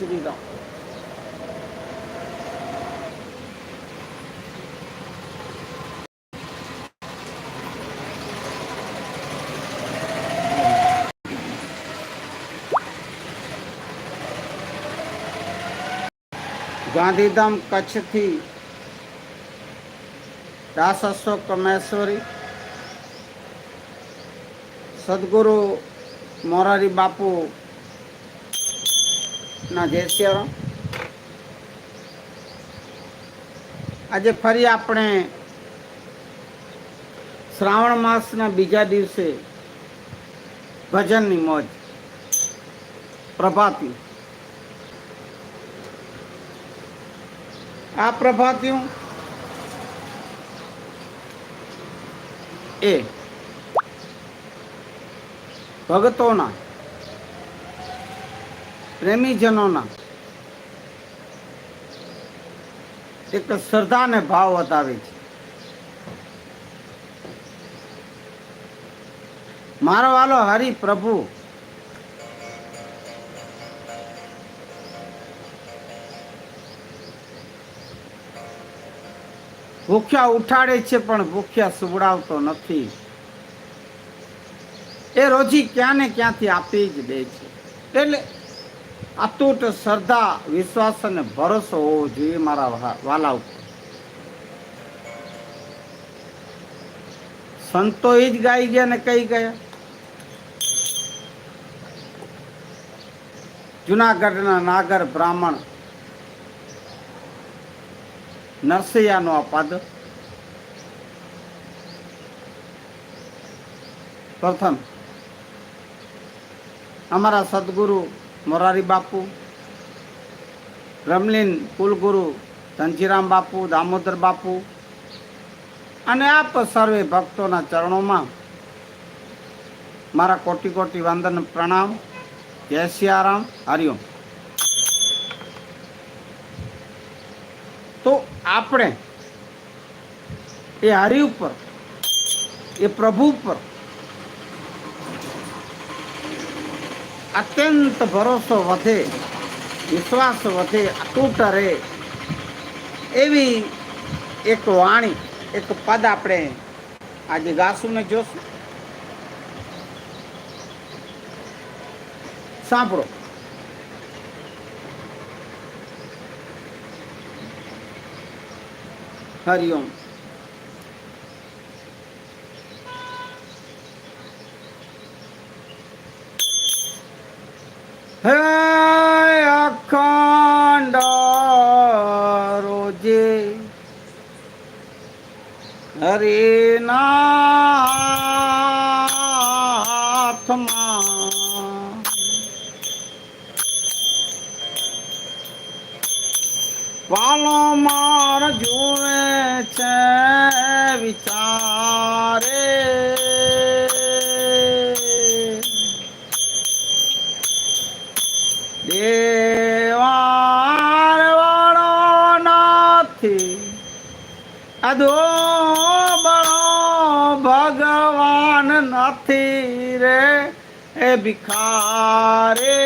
શ્રી રામ ગાંધીધામ કચ્છથી દાસ અશોક કમેશ્વરી સદગુરુ મોરારી બાપુ ના સિયારામ. આજે ફરી આપણે શ્રાવણ માસના બીજા દિવસે ભજનની મોજ પ્રભાતી આ પ્રભાતિયું એ ભગતોના પ્રેમીજનોના એક શ્રદ્ધા ને ભાવ વધારે છે. મારો વાલો હરિ પ્રભુ ભૂખ્યા ઉઠાડે છે પણ ભૂખ્યા સુવડાવતો નથી. એ રોજી ક્યાં ને ક્યાંથી આપી જ દે છે? એટલે અતૂટ શ્રદ્ધા, વિશ્વાસ અને ભરોસો હોવો જોઈએ મારા વાલા ઉપર. સંતો જ ગાઈ ગયા ને કઈ ગયા? જુનાગઢના નાગર બ્રાહ્મણ નરસૈયાનો આ પદ. પ્રથમ, અમારા સદગુરુ મોરારી બાપુ, રમલીન કુલગુરુ, ધનજીરામ બાપુ, દામોદર બાપુ અને આપ સર્વે ભક્તોના ચરણોમાં મારા કોટી કોટી વંદન પ્રણામ. જય સિયારામ. હરિઓમ તો આપણે એ હરિ ઉપર, એ પ્રભુ ઉપર અત્યંત ભરોસો વધે વિશ્વાસ વધે અતૂટ રહે એવી એક વાણી, એક પદ આપણે આજે ગાશું ને જોશું. સાંભળો. હરિઓમ હે અખંડ રોજે હરિનાથમાં વાલો માર જોવે છે વિચારે. નથી રે, એ ભિખારે.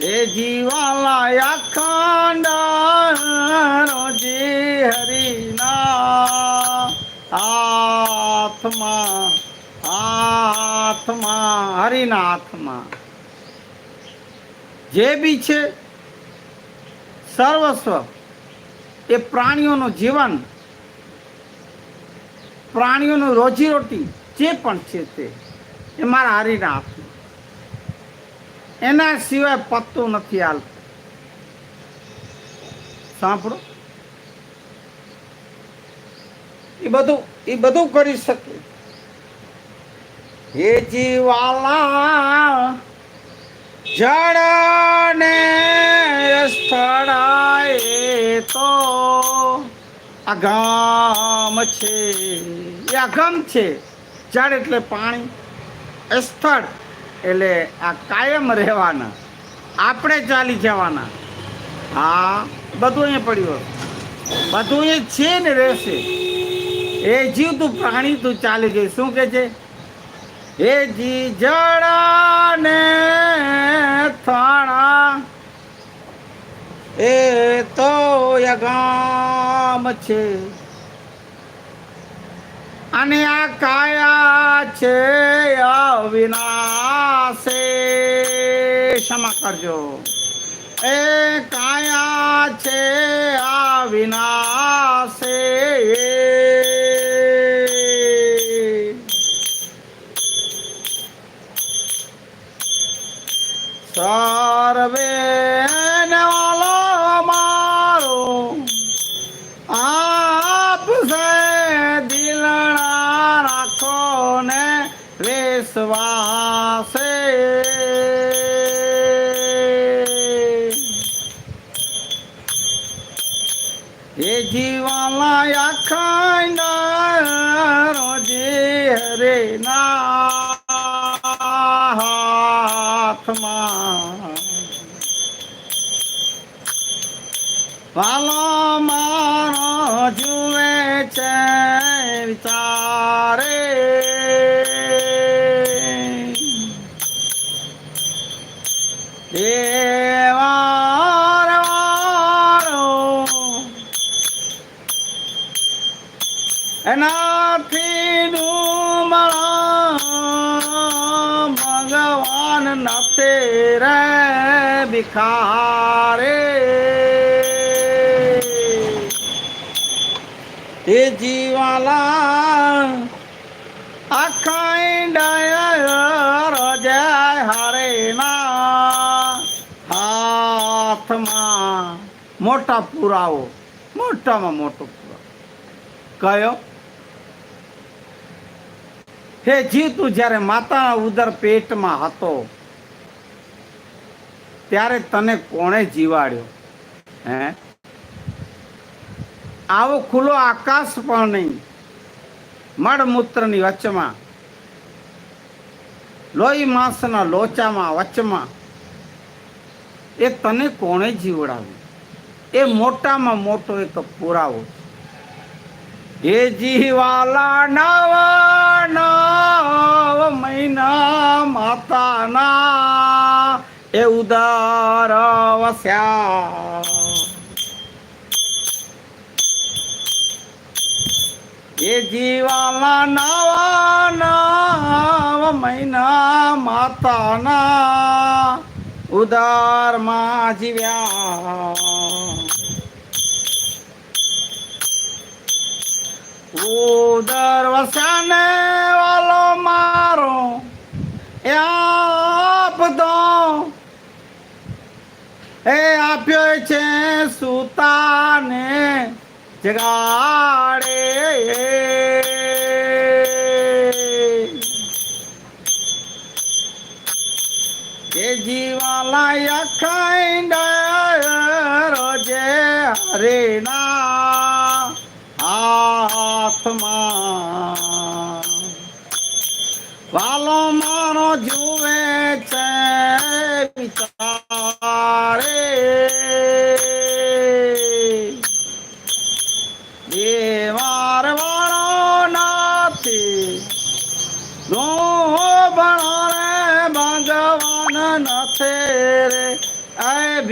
એ જીવાલા અખંડ રોજી હરિના આત્મા આત્મા હરિના આત્મા જે બી છે, સર્વસ્વ એ પ્રાણીઓનું જીવન, પ્રાણીઓનું રોજીરોટી જે પણ છે તે, એ મારા હરિના આપ્યું એના સિવાય પત્તું નથી હાલતું. સાંભળો. એ બધું એ બધું કરી શકે. હે જીવાલા જળ ને સ્થળાએ તો અગમ છે, એ અગમ છે જળ એટલે પાણી. સ્થળ એટલે આ કાયમ રહેવાના. આપણે ચાલી જવાના. હા, બધું અહીંયા પડ્યું બધું એ છે ને રહેશે. એ જીવ તું, પ્રાણી તું ચાલી ગઈ શું કે છે? એ જી જડા ને થાણા. એ તો યગામ છે. અને આ કાયા છે અવિનાશે. ક્ષમા કરજો. એ કાયા છે અવિનાશે. સર્વે એ જીવાલા અખંડ રોજે હરે ના હાથમાં. વાલો ભિખારે એ જીવાલા આખા રજે હારે ના. હાથમાં મોટા પુરાવો, મોટામાં મોટો પુરાવો. કયો? હે જી તું જ્યારે માતાના ઉદર પેટમાં હતો ત્યારે તને કોણે જીવાડ્યો? હે? આવો ખુલ્લો આકાશ પણ નહીં મળમૂત્રની વચમાં, લોહી માંસના લોચામાં, વચમાં. એ તને કોણે જીવડાવ્યું? એ મોટામાં મોટો એક પુરાવો એ જીવાલા નવા નવ મહિના, માતાના એ ઉદાર વસ્યા. એ જીવાલા નાવા નાવ મહિના માતાના ઉદારમાં જીવ્યા. ઉદર વસાને વાલો મારો એ આપ દો એ આપ્યો છે સુતાને જગાડે. એ જીવાલા અખંડ રોજે હરેના હાથમાં. વાલો મારો જુએ છે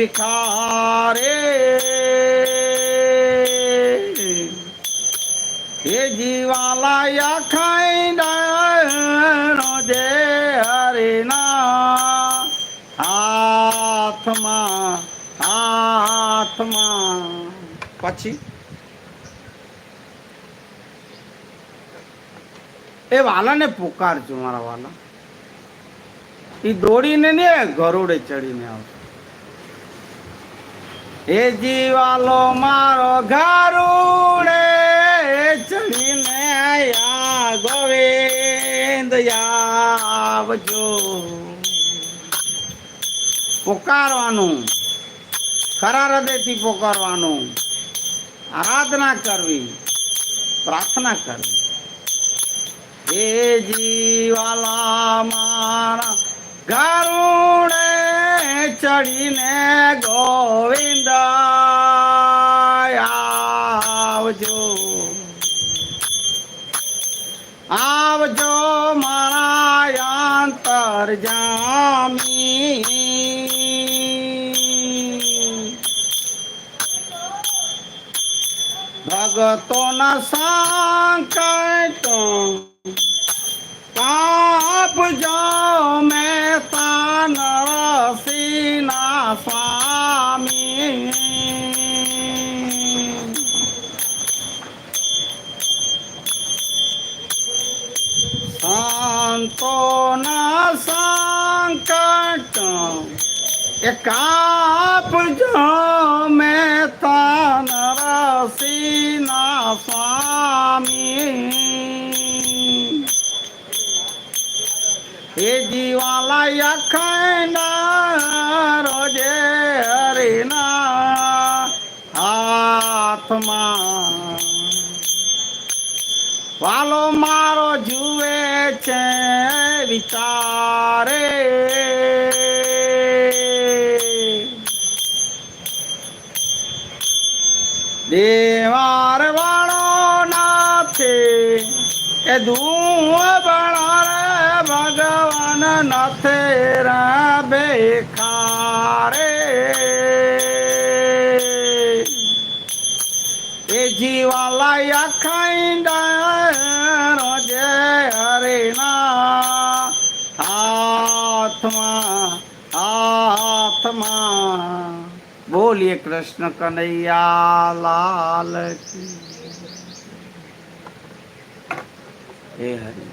ભિખારે એ જીવાલા ખાઈ જે હરિના હાથમાં હાથમાં. પછી? એ વાલાને પુકારજો, મારા વાલા. એ દોડીને ને ગરોડે ચડીને આવશે એ જીવાલો મારો ગારુડે ચડીને આયા, ગોવિંદ આવજો પોકારવાનું, ખરા હૃદયથી પોકારવાનું, આરાધના કરવી, પ્રાર્થના કરવી. એ જીવાલા મારા ગારુડે ચડીને ગોવિંદ આવજો આવજો મારા અંતર જામી ભગતોના સંકટ પાપ જાઓ મેં તાન રસીના સ્વામી. સંતોના સંકટ એ કાપજો મેં એ જીવાલા અખંડ રોજે હરિના હાથમાં. વાલો મારો જુએ છે વિચારે. દેવાર વાળો નાથે એ ધૂ બળારે ભગવાન નાથે રાબે ખારે એ જીવાલા અખંડ રોજે હરિના હાથમાં હાથમાં. બોલીએ કૃષ્ણ કનૈયા લાલ હે હરિ.